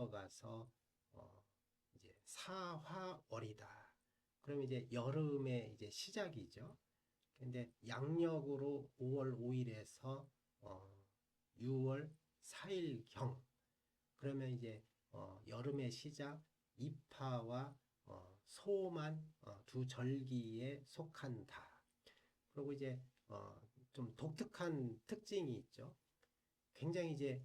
뛰어가서 어 이제 사화월이다. 그럼 이제 여름의 이제 시작이죠. 근데 양력으로 5월 5일에서 어 6월 4일경 그러면 이제 어 여름의 시작 입하와 어 소만 어, 두 절기에 속한다. 그리고 이제 어, 좀 독특한 특징이 있죠. 굉장히 이제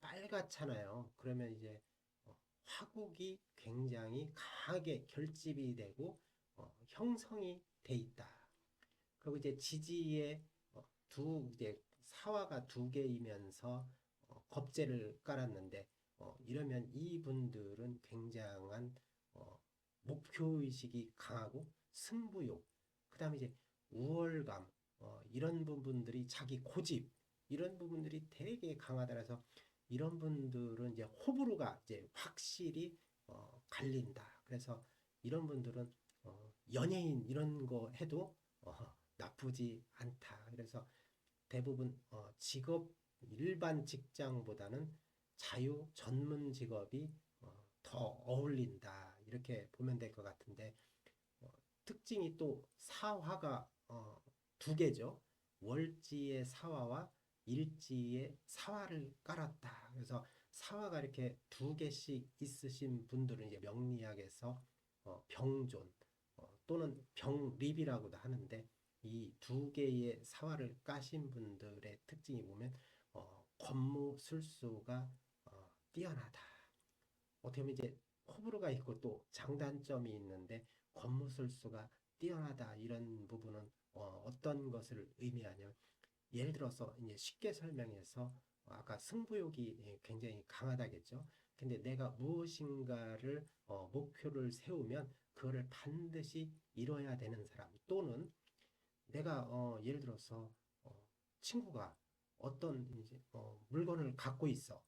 빨갛잖아요. 그러면 이제 어, 화국이 굉장히 강하게 결집이 되고 어, 형성이 돼 있다. 그리고 이제 지지에 어, 두 이제 사화가 두 개이면서 어, 겁재를 깔았는데 어, 이러면 이분들은 굉장한 어, 목표 의식이 강하고 승부욕, 그다음에 이제 우월감 어, 이런 부분들이 자기 고집 이런 부분들이 되게 강하다라서 이런 분들은 이제 호불호가 이제 확실히 어, 갈린다. 그래서 이런 분들은 어, 연예인 이런 거 해도 어, 나쁘지 않다. 그래서 대부분 어, 직업 일반 직장보다는 자유 전문 직업이 어, 더 어울린다. 이렇게 보면 될 것 같은데 어, 특징이 또 사화가 어, 두 개죠. 월지의 사화와 일지의 사화를 깔았다. 그래서 사화가 이렇게 두 개씩 있으신 분들은 이제 명리학에서 어, 병존 어, 또는 병립이라고도 하는데 이 두 개의 사화를 까신 분들의 특징이 보면 어, 권무 술수가 어, 뛰어나다. 어떻게 보면 이제 호불호가 있고 또 장단점이 있는데 권무술수가 뛰어나다 이런 부분은 어, 어떤 것을 의미하냐면 예를 들어서 이제 쉽게 설명해서 아까 승부욕이 예, 굉장히 강하다겠죠. 근데 내가 무엇인가를 어, 목표를 세우면 그거를 반드시 이뤄야 되는 사람 또는 내가 어, 예를 들어서 어, 친구가 어떤 이제 어, 물건을 갖고 있어.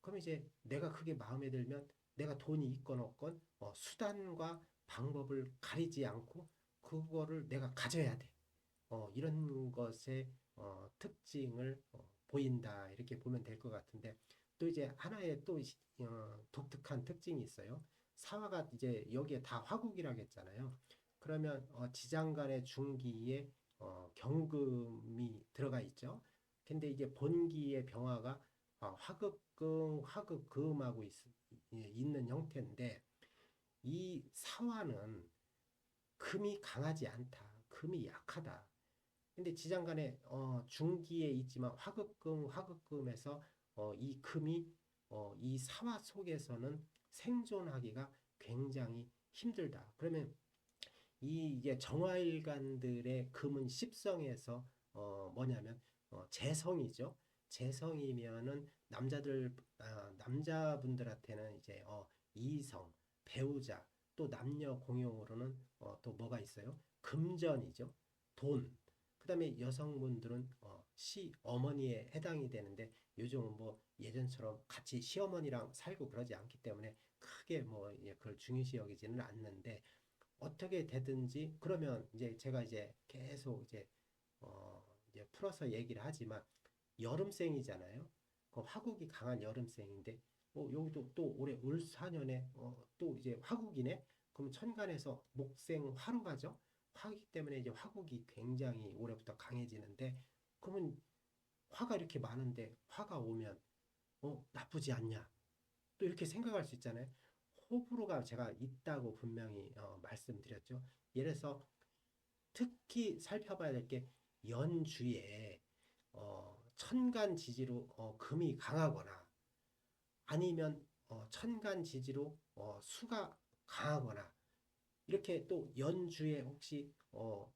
그럼 이제 내가 그게 마음에 들면 내가 돈이 있건 없건 어, 수단과 방법을 가리지 않고 그거를 내가 가져야 돼. 어, 이런 것의 어, 특징을 어, 보인다 이렇게 보면 될 것 같은데 또 이제 하나의 또 어, 독특한 특징이 있어요. 사화가 이제 여기에 다 화국이라고 했잖아요. 그러면 어, 지장간의 중기에 어, 경금이 들어가 있죠. 근데 이제 본기의 병화가 어, 화극금, 화극금하고 있, 예, 있는 형태인데 이 사화는 금이 강하지 않다. 금이 약하다. 근데 지장간에 어, 중기에 있지만 화극금, 화극금에서 어, 이 금이 어, 이 사화 속에서는 생존하기가 굉장히 힘들다. 그러면 이 이제 정화일관들의 금은 십성에서 어, 뭐냐면 어, 재성이죠. 재성이면은 남자들 아, 남자분들한테는 이제 어, 이성, 배우자 또 남녀 공용으로는 어, 또 뭐가 있어요? 금전이죠. 돈. 그 다음에 여성분들은 어, 시 어머니에 해당이 되는데 요즘은 뭐 예전처럼 같이 시어머니랑 살고 그러지 않기 때문에 크게 뭐 예, 그걸 중요시 여기지는 않는데 어떻게 되든지 그러면 이제 제가 이제 계속 이제 어 이제 풀어서 얘기를 하지만 여름생이잖아요. 그 화국이 강한 여름생인데 어 여기도 또 올해 을사년에 어 또 이제 화국이네. 그럼 천간에서 목생 화로 가죠. 화기 때문에 이제 화국이 굉장히 올해부터 강해지는데 그러면 화가 이렇게 많은데 화가 오면 어 나쁘지 않냐? 또 이렇게 생각할 수 있잖아요. 호불호가 제가 있다고 분명히 어, 말씀드렸죠. 예를 들어서 특히 살펴봐야 될 게 연주에 어, 천간 지지로 어, 금이 강하거나 아니면 어, 천간 지지로 어, 수가 강하거나 이렇게 또 연주에 혹시 어,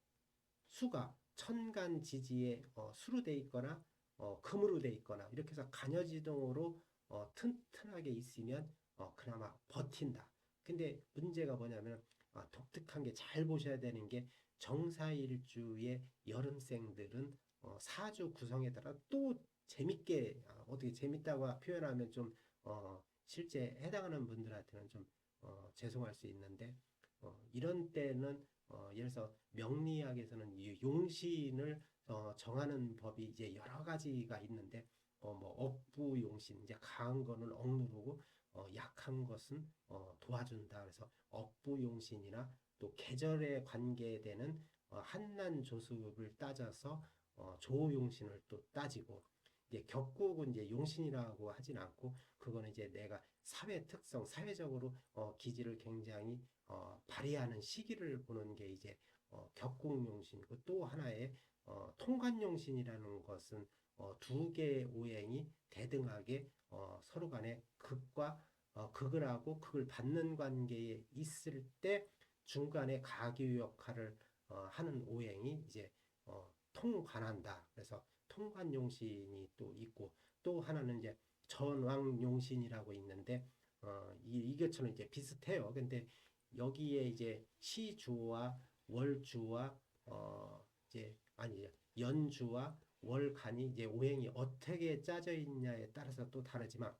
수가 천간 지지에 어, 수로 돼 있거나 어, 금으로 돼 있거나 이렇게 해서 간여지동으로 어, 튼튼하게 있으면 어, 그나마 버틴다. 근데 문제가 뭐냐면 아, 독특한 게 잘 보셔야 되는 게 정사일주의 여름생들은 어, 사주 구성에 따라 또 재밌게 아, 어떻게 재밌다고 표현하면 좀 어, 실제 해당하는 분들한테는 좀 어, 죄송할 수 있는데 어, 이런 때는 어, 예를 들어서 명리학에서는 이 용신을 어, 정하는 법이 이제 여러 가지가 있는데 어, 뭐 억부용신 이제 강한 거는 억누르고 어, 약한 것은 어, 도와준다. 그래서 업부 용신이나 또 계절에 관계되는 어, 한난 조습을 따져서 어, 조용신을 또 따지고 이제 격국은 이제 용신이라고 하진 않고 그거는 이제 내가 사회 특성, 사회적으로 어, 기질을 굉장히 어, 발휘하는 시기를 보는 게 이제 어, 격국용신이고 또 하나의 어, 통관용신이라는 것은 어, 두 개의 오행이 대등하게 어, 서로 간에 극과 어, 극을 하고 극을 받는 관계에 있을 때 중간에 가교 역할을 어, 하는 오행이 이제 어, 통관한다. 그래서 통관용신이 또 있고 또 하나는 이제 전왕용신이라고 있는데 어, 이, 이것처럼 이제 비슷해요. 근데 여기에 이제 시주와 월주와 어, 이제 아니 연주와 월간이 이제 오행이 어떻게 짜져 있냐에 따라서 또 다르지만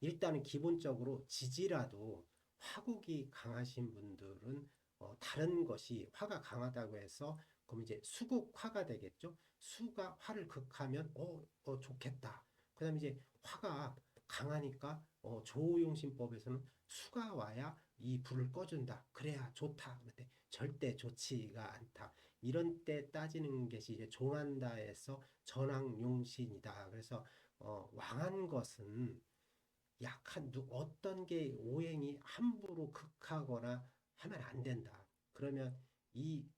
일단은 기본적으로 지지라도 화국이 강하신 분들은 어, 다른 것이 화가 강하다고 해서 그럼 이제 수국화가 되겠죠. 수가 화를 극하면 어, 어 좋겠다. 그다음에 이제 화가 강하니까 어, 조용신법에서는 수가 와야 이 불을 꺼준다. 그래야 좋다. 그런데 절대 좋지가 않다. 이런 때 따지는 것이 이제 종한다에서 전왕용신이다. 그래서 어, 왕한 것은 약한 누 어떤 게 오행이 함부로 극하거나 하면 안 된다. 그러면 이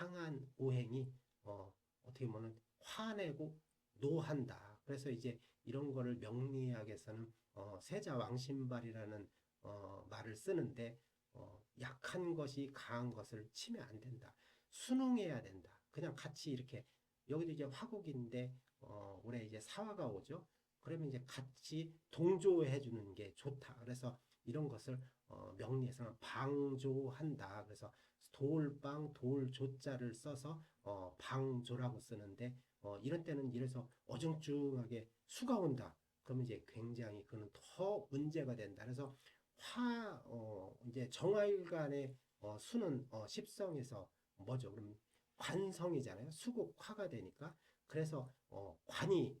강한 오행이 어, 어떻게 보면 화내고 노한다. 그래서 이제 이런 거를 명리학에서는 어, 세자 왕신발이라는 어, 말을 쓰는데 어, 약한 것이 강한 것을 치면 안 된다. 순응해야 된다. 그냥 같이 이렇게 여기도 이제 화국인데 어, 올해 이제 사화가 오죠. 그러면 이제 같이 동조해 주는 게 좋다. 그래서 이런 것을 어, 명리에서는 방조한다. 그래서 돌방 돌조자를 써서 어, 방조라고 쓰는데 어, 이런 때는 이래서 어중중하게 수가 온다. 그러면 이제 굉장히 그는 더 문제가 된다. 그래서 화 어, 이제 정화일간의 어, 수는 어, 십성에서 뭐죠? 그럼 관성이잖아요. 수국 화가 되니까 그래서 어, 관이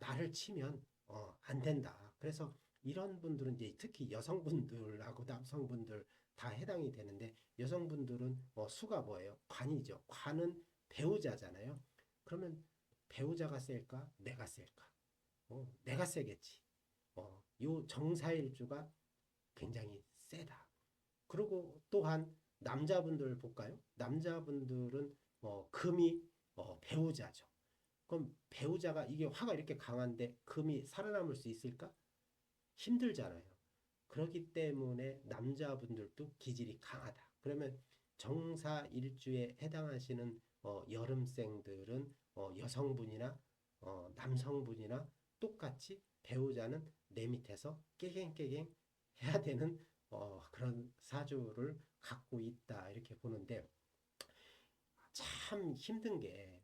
나를 치면 어, 안 된다. 그래서 이런 분들은 이제 특히 여성분들하고 남성분들 다 해당이 되는데 여성분들은 어, 수가 뭐예요? 관이죠. 관은 배우자잖아요. 그러면 배우자가 셀까? 내가 셀까? 어, 내가 세겠지. 어, 요 정사일주가 굉장히 세다. 그리고 또한 남자분들 볼까요? 남자분들은 어, 금이 어, 배우자죠. 그럼 배우자가 이게 화가 이렇게 강한데 금이 살아남을 수 있을까? 힘들잖아요. 그렇기 때문에 남자분들도 기질이 강하다. 그러면 정사 일주에 해당하시는 어, 여름생들은 어, 여성분이나 어, 남성분이나 똑같이 배우자는 내 밑에서 깨갱깨갱 해야 되는 어, 그런 사주를 갖고 있다 이렇게 보는데 참 힘든 게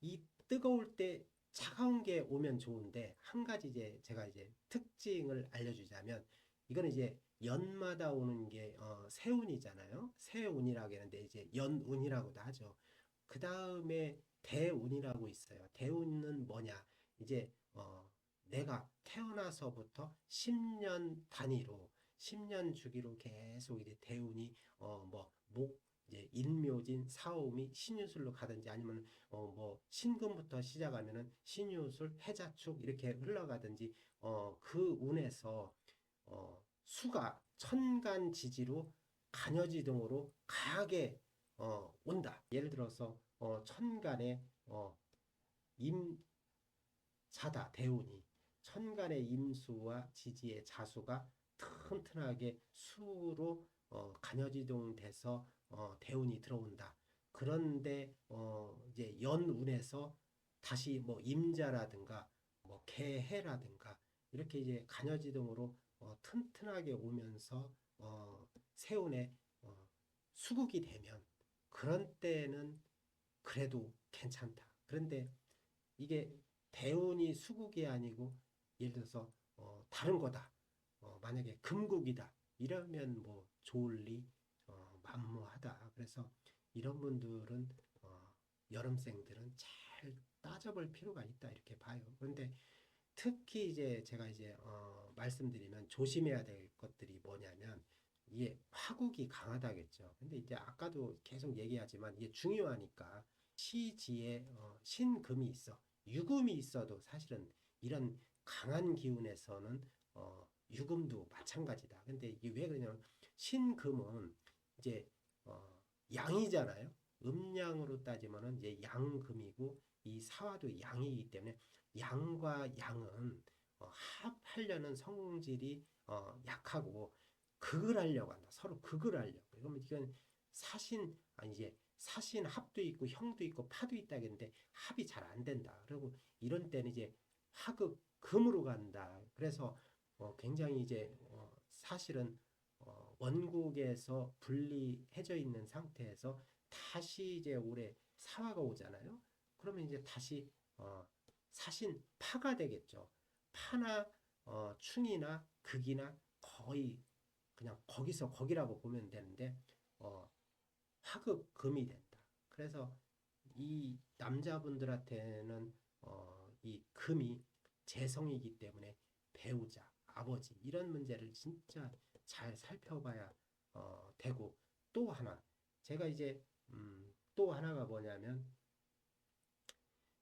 이 뜨거울 때 차가운 게 오면 좋은데 한 가지 이제 제가 이제 특징을 알려주자면 이거는 이제 연마다 오는 게 어, 세운이잖아요. 세운이라고 하는데 이제 연운이라고도 하죠. 그 다음에 대운이라고 있어요. 대운은 뭐냐? 이제 어, 내가 태어나서부터 10년 단위로 10년 주기로 계속 이제 대운이 어 뭐 목 이제 일묘진, 사오미, 신유술로 가든지 아니면 어 뭐 신금부터 시작하면은 신유술, 해자축 이렇게 흘러가든지 어 그 운에서 어 수가 천간 지지로 간여지동으로 강하게 어 온다. 예를 들어서 어 천간에 어 임자다 대운이 천간의 임수와 지지의 자수가 튼튼하게 수로 어 간여지동 돼서 어, 대운이 들어온다. 그런데 어, 이제 연운에서 다시 뭐 임자라든가 뭐 개해라든가 이렇게 이제 간여지동으로 어, 튼튼하게 오면서 어, 세운에 어, 수국이 되면 그런 때는 그래도 괜찮다. 그런데 이게 대운이 수국이 아니고 예를 들어서 어, 다른 거다. 어, 만약에 금국이다. 이러면 뭐 좋을 리 만무하다. 그래서 이런 분들은 어, 여름생들은 잘 따져볼 필요가 있다 이렇게 봐요. 그런데 특히 이제 제가 이제 어, 말씀드리면 조심해야 될 것들이 뭐냐면 이게 화국이 강하다겠죠. 근데 이제 아까도 계속 얘기하지만 이게 중요하니까 시지에 어, 신금이 있어 유금이 있어도 사실은 이런 강한 기운에서는 어, 유금도 마찬가지다. 근데 이게 왜 그러냐면 신금은 이제 어, 양이잖아요. 음양으로 따지면은 이제 양금이고 이 사화도 양이기 때문에 양과 양은 어, 합하려는 성질이 어, 약하고 극을 하려고 한다. 서로 극을 하려고. 그러면 이건 사신 아니 이제 사신 합도 있고 형도 있고 파도 있다겠는데 합이 잘 안 된다. 그리고 이런 때는 이제 화극 금으로 간다. 그래서 어, 굉장히 이제 어, 사실은 어, 원국에서 분리해져 있는 상태에서 다시 이제 올해 사화가 오잖아요. 그러면 이제 다시 어, 사신 파가 되겠죠. 파나 어, 충이나 극이나 거의 그냥 거기서 거기라고 보면 되는데 어, 화극 금이 된다. 그래서 이 남자분들한테는 어, 이 금이 재성이기 때문에 배우자, 아버지 이런 문제를 진짜 잘 살펴봐야 어, 되고 또 하나 제가 이제 음, 또 하나가 뭐냐면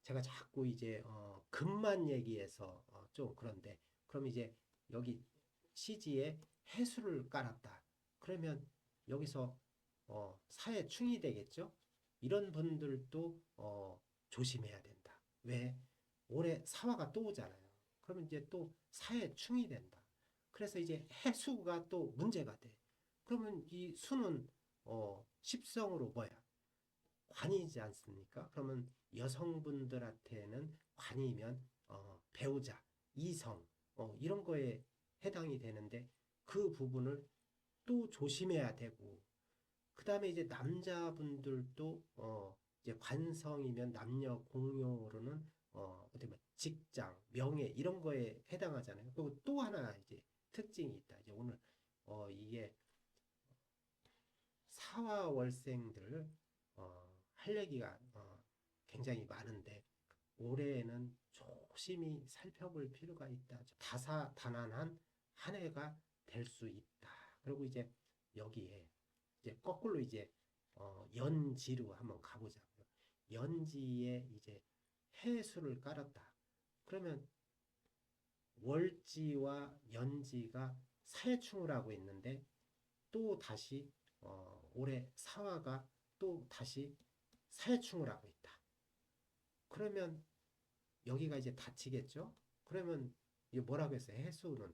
제가 자꾸 이제 어, 금만 얘기해서 어, 좀 그런데 그럼 이제 여기 CG에 해수를 깔았다. 그러면 여기서 어, 사회 충이 되겠죠? 이런 분들도 어, 조심해야 된다. 왜? 올해 사화가 또 오잖아요. 그러면 이제 또 사회 충이 된다. 그래서 이제 해수가 또 문제가 돼. 그러면 이 수는 어, 십성으로 뭐야? 관이지 않습니까? 그러면 여성분들한테는 관이면 어, 배우자, 이성 어, 이런 거에 해당이 되는데 그 부분을 또 조심해야 되고 그 다음에 이제 남자분들도 어, 이제 관성이면 남녀 공용으로는 어, 어떻게 보면 직장, 명예 이런 거에 해당하잖아요. 그리고 또 하나 이제 특징이 있다. 이제 오늘 어, 이게 사화월생들 어, 할 얘기가 어, 굉장히 많은데 올해는 조심히 살펴볼 필요가 있다. 다사다난한 한 해가 될 수 있다. 그리고 이제 여기에 이제 거꾸로 이제 어, 연지로 한번 가보자고요. 연지에 이제 해수를 깔았다. 그러면 월지와 연지가 사해충을 하고 있는데 또 다시 어, 올해 사화가 또 다시 사해충을 하고 있다. 그러면 여기가 이제 닫히겠죠? 그러면 이게 뭐라고 했어요? 해수는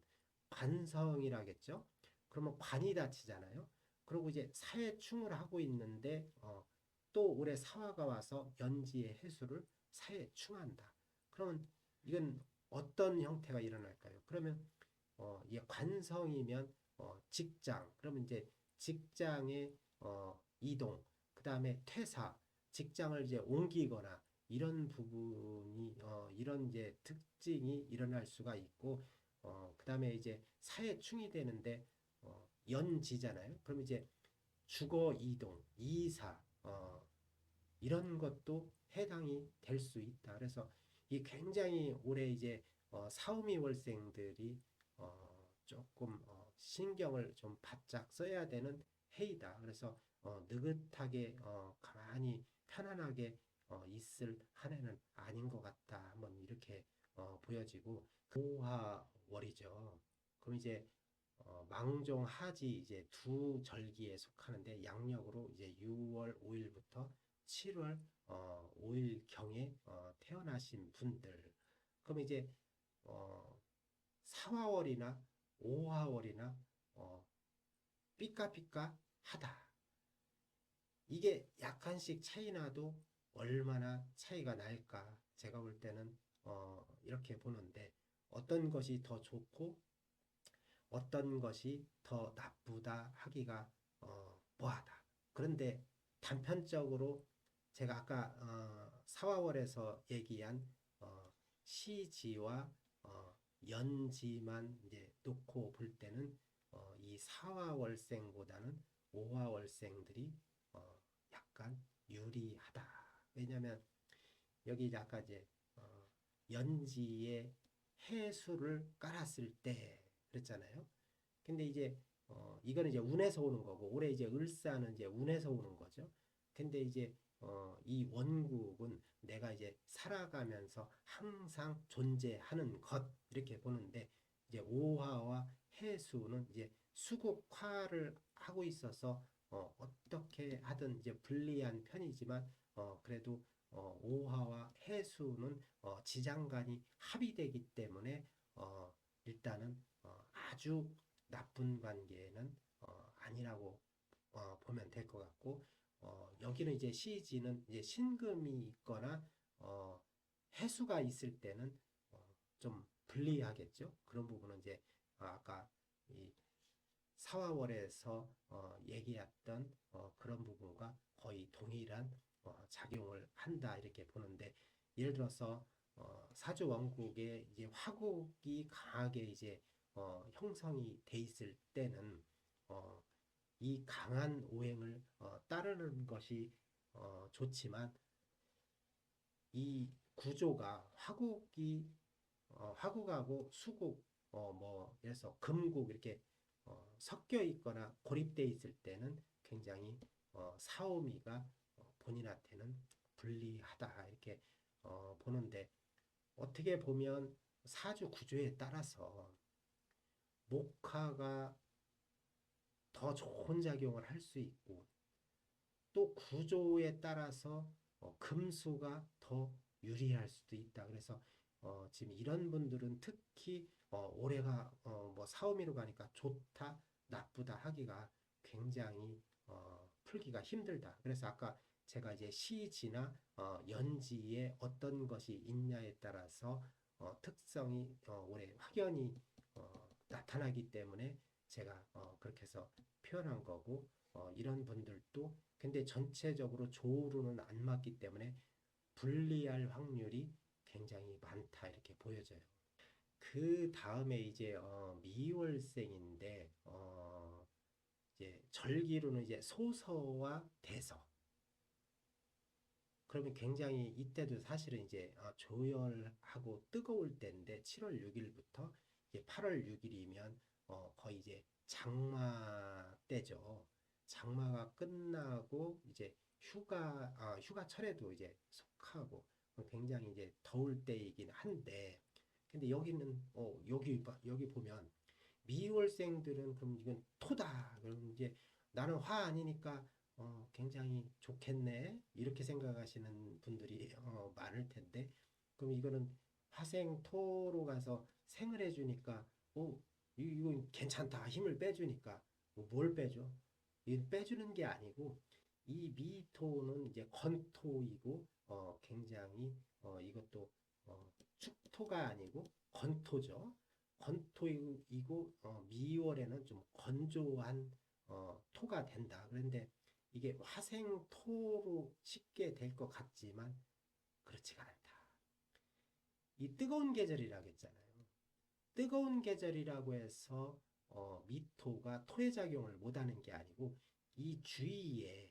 관성이라겠죠? 그러면 관이 닫히잖아요. 그리고 이제 사해충을 하고 있는데 어, 또 올해 사화가 와서 연지의 해수를 사해충한다. 그러면 이건 어떤 형태가 일어날까요? 그러면 어, 이게 관성이면 어, 직장, 그러면 이제 직장의 어, 이동, 그 다음에 퇴사, 직장을 이제 옮기거나 이런 부분이 어, 이런 이제 특징이 일어날 수가 있고 어, 그 다음에 이제 사회충이 되는데 어, 연지잖아요. 그럼 이제 주거 이동, 이사 어, 이런 것도 해당이 될 수 있다. 그래서 이 굉장히 올해 이제 어, 사오미 월생들이 어, 조금 어, 신경을 좀 바짝 써야 되는 해이다. 그래서 어, 느긋하게 어, 가만히 편안하게 어, 있을 한 해는 아닌 것 같다. 한번 이렇게 어, 보여지고 고화월이죠. 그럼 이제 어, 망종 하지 이제 두 절기에 속하는데 양력으로 이제 6월 5일부터 7월 어, 5일 경에 어, 태어나신 분들 그럼 이제 어, 사화월이나 오화월이나 어, 삐까삐까 하다. 이게 약간씩 차이 나도 얼마나 차이가 날까? 제가 볼 때는 어, 이렇게 보는데 어떤 것이 더 좋고 어떤 것이 더 나쁘다 하기가 어, 뭐하다. 그런데 단편적으로 제가 아까 어, 사화월에서 얘기한 어, 시지와 어, 연지만 이제 놓고 볼 때는 어, 이 사화월생보다는 오화월생들이 어, 약간 유리하다. 왜냐하면 여기 아까 이제 어, 연지의 해수를 깔았을 때 그랬잖아요. 근데 이제 어 이거는 이제 운에서 오는 거고 올해 이제 을사는 이제 운에서 오는 거죠. 근데 이제 어 이 원국은 내가 이제 살아가면서 항상 존재하는 것 이렇게 보는데 이제 오화와 해수는 이제 수국화를 하고 있어서 어 어떻게 하든 이제 불리한 편이지만 어 그래도 어 오화와 해수는 어 지장간이 합의되기 때문에 어 일단은 어 아주 나쁜 관계는 어 아니라고 어 보면 될 것 같고 어 여기는 이제 시지는 이제 신금이 있거나 어 해수가 있을 때는 어 좀 불리하겠죠. 그런 부분은 이제 아까 이 사화월에서 어 얘기했던 어 그런 부분과 거의 동일한 어 작용을 한다 이렇게 보는데 예를 들어서 어 사주 원국에 이제 화국이 강하게 이제 어 형성이 돼 있을 때는 어 이 강한 오행을 어 따르는 것이 어 좋지만 이 구조가 화국이 어 화국하고 수국 예를 들어서 금국 이렇게 어 섞여 있거나 고립돼 있을 때는 굉장히 어 사오미가 어 본인한테는 불리하다 이렇게 어 보는데 어떻게 보면 사주 구조에 따라서 목화가 더 좋은 작용을 할 수 있고 또 구조에 따라서 어 금수가 더 유리할 수도 있다. 그래서 어 지금 이런 분들은 특히 어 올해가 어 뭐 사오미로 가니까 좋다, 나쁘다 하기가 굉장히 어 풀기가 힘들다. 그래서 아까 제가 이제 시지나 어 연지에 어떤 것이 있냐에 따라서 어 특성이 어 올해 확연히 어 나타나기 때문에 제가 어 그렇게 해서 표현한 거고 어 이런 분들도 근데 전체적으로 조우로는 안 맞기 때문에 불리할 확률이 굉장히 많다 이렇게 보여져요. 그 다음에 이제 어 미월생인데 어 이제 절기로는 이제 소서와 대서 그러면 굉장히 이때도 사실은 이제 어 조열하고 뜨거울 때인데 7월 6일부터 이제 8월 6일이면 어 거의 이제 장마 때죠. 장마가 끝나고 이제 휴가 아 휴가철에도 이제 속하고 굉장히 이제 더울 때이긴 한데 근데 여기는 어 여기 봐 여기 보면 미월생들은 그럼 이건 토다 그럼 이제 나는 화 아니니까 어 굉장히 좋겠네 이렇게 생각하시는 분들이 어 많을 텐데 그럼 이거는 화생 토로 가서 생을 해주니까 어 이- 이거 괜찮다 힘을 빼주니까 뭐뭘 빼줘? 이 빼주는 게 아니고 이 미토는 이제 건토이고 어 굉장히 어 이것도 어 축토가 아니고 건토죠. 건토이고 어 미월에는 좀 건조한 어 토가 된다. 그런데 이게 화생토로 쉽게 될 것 같지만 그렇지가 않다. 이 뜨거운 계절이라고 했잖아요. 뜨거운 계절이라고 해서 어, 미토가 토의 작용을 못하는 게 아니고 이 주위에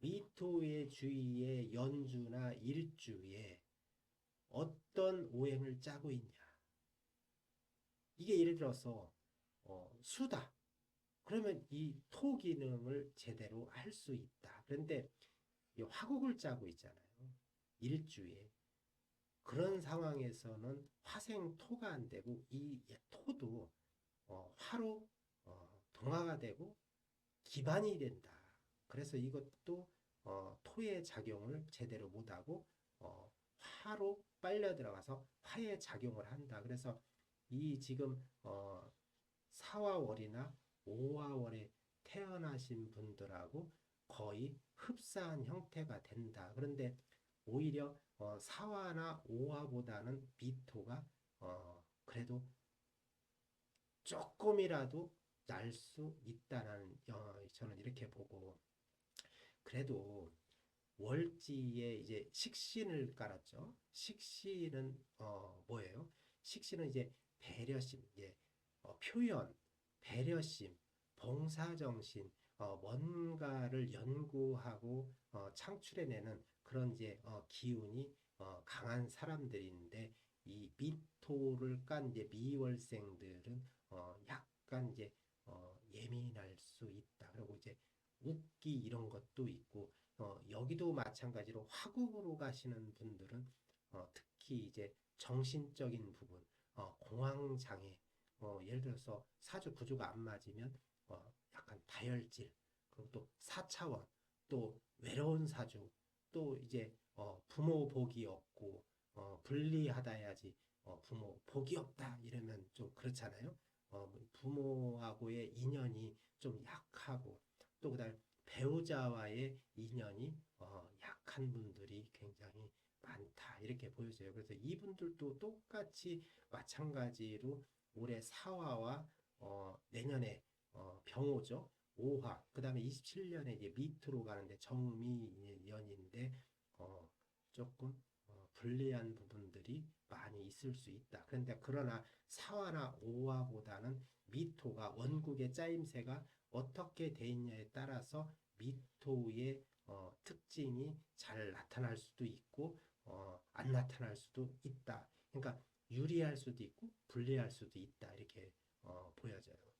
미토의 주위에 연주나 일주에 어떤 오행을 짜고 있냐. 이게 예를 들어서 어, 수다. 그러면 이 토 기능을 제대로 할 수 있다. 그런데 이 화국을 짜고 있잖아요. 일주에. 그런 상황에서는 화생 토가 안 되고 이 토도 어, 화로 어, 동화가 되고 기반이 된다. 그래서 이것도 어, 토의 작용을 제대로 못하고 어, 화로 빨려 들어가서 화의 작용을 한다. 그래서 이 지금 어, 사화월이나 오화월에 태어나신 분들하고 거의 흡사한 형태가 된다. 그런데 오히려 어, 사화나 오화보다는 미토가 어, 그래도 조금이라도 날 수 있다라는 어, 저는 이렇게 보고 그래도 월지에 이제 식신을 깔았죠. 식신은 어 뭐예요? 식신은 이제 배려심, 이제 어, 표현, 배려심, 봉사정신, 어, 뭔가를 연구하고 어, 창출해내는 그런 이제 어, 기운이 어, 강한 사람들인데 이 미토를 깐 이제 미월생들은 어, 약간 이제 어, 예민할 수 있다. 그리고 이제 웃기 이런 것도 있고 어, 여기도 마찬가지로 화국으로 가시는 분들은 어, 특히 이제 정신적인 부분, 어, 공황 장애, 어, 예를 들어서 사주 구조가 안 맞으면 어, 약간 다혈질, 그리고 또 4차원, 또 외로운 사주, 또 이제 어, 부모 복이 없고 어, 불리하다 해야지 어, 부모 복이 없다 이러면 좀 그렇잖아요. 어, 부모하고의 인연이 좀 약하고 또 그다음 배우자와의 인연이 어, 약한 분들이 굉장히 많다 이렇게 보여져요. 그래서 이분들도 똑같이 마찬가지로 올해 사화와 어, 내년에 어, 병호죠. 오화 그다음에 27년에 이제 미토로 가는데 정미년인데 어, 조금 어, 불리한 부분들이 많이 있을 수 있다. 그런데 그러나 사화나 오화보다는 미토가 원국의 짜임새가 어떻게 돼 있냐에 따라서 미토의 어, 특징이 잘 나타날 수도 있고 어, 안 나타날 수도 있다. 그러니까 유리할 수도 있고 불리할 수도 있다. 이렇게 어, 보여져요.